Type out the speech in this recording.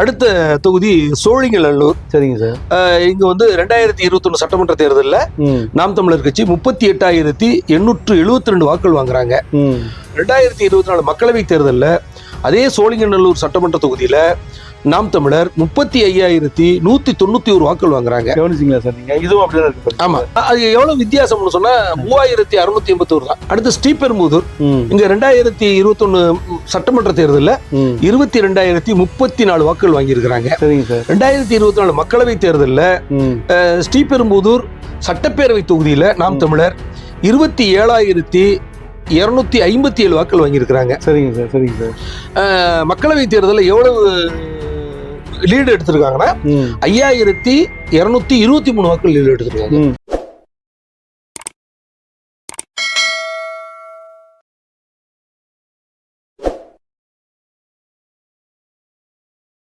அடுத்த தொகுதி சோழிங்கநல்லூர். சரிங்க சார். இங்க வந்து ரெண்டாயிரத்தி இருபத்தொன்னு சட்டமன்ற தேர்தலில் நாம் தமிழர் கட்சி முப்பத்தி எட்டாயிரத்தி எண்ணூற்று எழுபத்தி ரெண்டு வாக்குகள் வாங்குறாங்க. ரெண்டாயிரத்தி இருபத்தி நாலு மக்களவைத் தேர்தலில் அதே சோழிங்கநல்லூர் சட்டமன்ற தொகுதியில நாம் தமிழர் முப்பத்தி ஐயாயிரத்தி நூத்தி தொண்ணூத்தி ஒரு வாக்குகள் வாங்குறாங்க. கவனிச்சிங்களா சார் நீங்க? இதுவும் அப்படிதான் இருக்கு. பாருங்க. ஆமா. அது எவ்வளவு வித்தியாசம்னு சொன்னா மூவாயிரத்தி அறுநூத்தி எண்பத்தோரு தான். அடுத்து ஸ்ரீபெரும்புதூர். இங்க ரெண்டாயிரத்தி இருபத்தொன்னு சட்டமன்ற தேர்தலில் இருபத்தி ரெண்டாயிரத்தி முப்பத்தி நாலு வாக்குகள் வாங்கியிருக்கிறாங்க. சரிங்க சார். ரெண்டாயிரத்தி இருபத்தி நாலு மக்களவைத் தேர்தலில் ஸ்ரீபெரும்புதூர் சட்டப்பேரவை தொகுதியில நாம் தமிழர் இருபத்தி ஏழாயிரத்தி இருநூத்தி ஐம்பத்தி ஏழு வாக்குகள் வாங்கியிருக்கிறாங்க. சரிங்க சார் சரிங்க சார். அஹ், மக்களவைத் தேர்தலில் எவ்வளவு லீடு எடுத்திருக்காங்கன்னா ஐயாயிரத்தி இருநூத்தி இருபத்தி மூணு வாக்குகள் லீடு எடுத்திருக்காங்க.